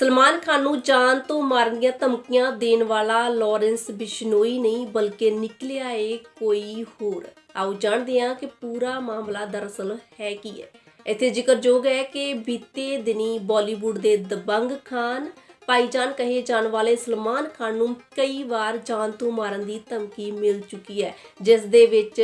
ਸਲਮਾਨ ਖਾਨ ਨੂੰ ਜਾਨ ਤੋਂ ਮਾਰਨ ਦੀਆਂ ਧਮਕੀਆਂ ਦੇਣ ਵਾਲਾ ਲਾਰੈਂਸ ਬਿਸ਼ਨੋਈ ਨਹੀਂ, ਬਲਕਿ ਨਿਕਲਿਆ ਏ ਕੋਈ ਹੋਰ। ਆਓ ਜਾਣਦੇ ਹਾਂ ਕਿ ਪੂਰਾ ਮਾਮਲਾ ਦਰਅਸਲ ਹੈ ਕੀ ਹੈ। ਇੱਥੇ ਜ਼ਿਕਰਯੋਗ ਹੈ ਕਿ ਬੀਤੇ ਦਿਨੀ ਬਾਲੀਵੁੱਡ ਦੇ ਦਬੰਗ ਖਾਨ, ਭਾਈਜਾਨ ਕਹੇ ਜਾਣ ਵਾਲੇ ਸਲਮਾਨ ਖਾਨ ਨੂੰ ਕਈ ਵਾਰ ਜਾਨ ਤੋਂ ਮਾਰਨ ਦੀ ਧਮਕੀ ਮਿਲ ਚੁੱਕੀ ਹੈ, ਜਿਸ ਦੇ ਵਿੱਚ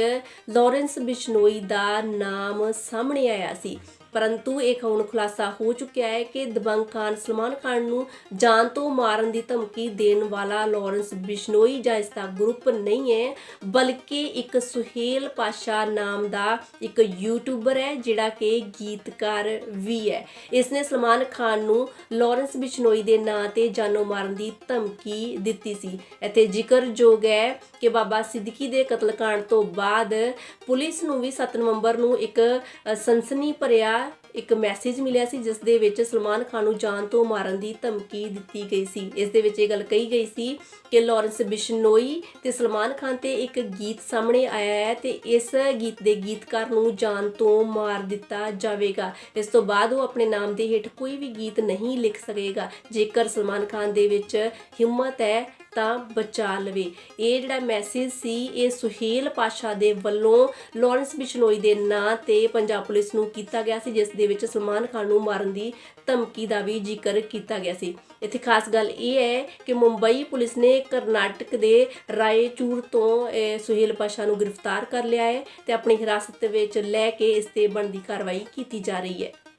ਲਾਰੈਂਸ ਬਿਸ਼ਨੋਈ ਦਾ ਨਾਮ ਸਾਹਮਣੇ ਆਇਆ ਸੀ। ਪਰੰਤੂ ਇਹ ਹੁਣ ਖੁਲਾਸਾ ਹੋ ਚੁੱਕਿਆ ਹੈ ਕਿ ਦਬੰਗ ਖਾਨ ਸਲਮਾਨ ਖਾਨ ਨੂੰ ਜਾਨ ਤੋਂ ਮਾਰਨ ਦੀ ਧਮਕੀ ਦੇਣ ਵਾਲਾ ਲਾਰੈਂਸ ਬਿਸ਼ਨੋਈ ਜਾਂ ਇਸ ਦਾ ਗਰੁੱਪ ਨਹੀਂ ਹੈ, ਬਲਕਿ ਇੱਕ ਸੁਹੇਲ ਪਾਸ਼ਾ ਨਾਮ ਦਾ ਇੱਕ ਯੂਟਿਊਬਰ ਹੈ ਜਿਹੜਾ ਕਿ ਗੀਤਕਾਰ ਵੀ ਹੈ। ਇਸ ਨੇ ਸਲਮਾਨ ਖਾਨ ਨੂੰ ਲਾਰੈਂਸ ਬਿਸ਼ਨੋਈ ਦੇ ਨਾਂ ਤੇ ਜਾਨੋਂ ਮਾਰਨ ਦੀ ਧਮਕੀ ਦਿੱਤੀ ਸੀ। ਇੱਥੇ ਜ਼ਿਕਰਯੋਗ ਹੈ ਕਿ ਬਾਬਾ ਸਿੱਦਕੀ ਦੇ ਕਤਲकांड ਤੋਂ ਬਾਅਦ ਪੁਲਿਸ ਨੂੰ ਵੀ 7 ਨਵੰਬਰ ਨੂੰ ਇੱਕ ਸਨਸਨੀ ਭਰਿਆ ਇੱਕ ਮੈਸੇਜ ਮਿਲਿਆ ਸੀ, ਜਿਸ ਦੇ ਵਿੱਚ ਸਲਮਾਨ ਖਾਨ ਨੂੰ ਜਾਨ ਤੋਂ ਮਾਰਨ ਦੀ ਧਮਕੀ ਦਿੱਤੀ ਗਈ ਸੀ। ਇਸ ਦੇ ਵਿੱਚ ਇਹ ਗੱਲ ਕਹੀ ਗਈ ਸੀ ਕਿ ਲਾਰੈਂਸ ਬਿਸ਼ਨੋਈ ਤੇ ਸਲਮਾਨ ਖਾਨ ਤੇ ਇੱਕ ਗੀਤ ਸਾਹਮਣੇ ਆਇਆ ਹੈ ਤੇ ਇਸ ਗੀਤ ਦੇ ਗੀਤਕਾਰ ਨੂੰ ਜਾਨ ਤੋਂ ਮਾਰ ਦਿੱਤਾ ਜਾਵੇਗਾ। ਇਸ ਤੋਂ ਬਾਅਦ ਉਹ ਆਪਣੇ ਨਾਮ ਦੇ ਹੇਠ ਕੋਈ ਵੀ ਗੀਤ ਨਹੀਂ ਲਿਖ ਸਕੇਗਾ। ਜੇਕਰ ਸਲਮਾਨ ਖਾਨ ਦੇ ਵਿੱਚ ਹਿੰਮਤ ਹੈ ਤਾਂ ਬਚਾ ਲਵੇ। ਇਹ ਜਿਹੜਾ ਮੈਸੇਜ ਸੀ, ਇਹ ਸੁਹੇਲ ਪਾਸ਼ਾ ਦੇ ਵੱਲੋਂ ਲਾਰੈਂਸ ਬਿਸ਼ਨੋਈ ਦੇ ਨਾਂ ਤੇ ਪੰਜਾਬ ਪੁਲਿਸ ਨੂੰ ਕੀਤਾ ਗਿਆ ਸੀ, ਜਿਸ ਦੇ ਵਿੱਚ ਸਲਮਾਨ ਖਾਨ ਨੂੰ ਮਾਰਨ ਦੀ ਧਮਕੀ ਦਾ ਵੀ ਜ਼ਿਕਰ ਕੀਤਾ ਗਿਆ ਸੀ। ਇੱਥੇ ਖਾਸ ਗੱਲ ਇਹ ਹੈ ਕਿ ਮੁੰਬਈ ਪੁਲਿਸ ਨੇ ਕਰਨਾਟਕ ਦੇ ਰਾਏਚੂਰ ਤੋਂ ਸੁਹੇਲ ਪਾਸ਼ਾ ਨੂੰ ਗ੍ਰਿਫਤਾਰ ਕਰ ਲਿਆ ਹੈ ਤੇ ਆਪਣੀ ਹਿਰਾਸਤ ਵਿੱਚ ਲੈ ਕੇ ਇਸ ਤੇ ਬਣਦੀ ਕਾਰਵਾਈ ਕੀਤੀ ਜਾ ਰਹੀ ਹੈ।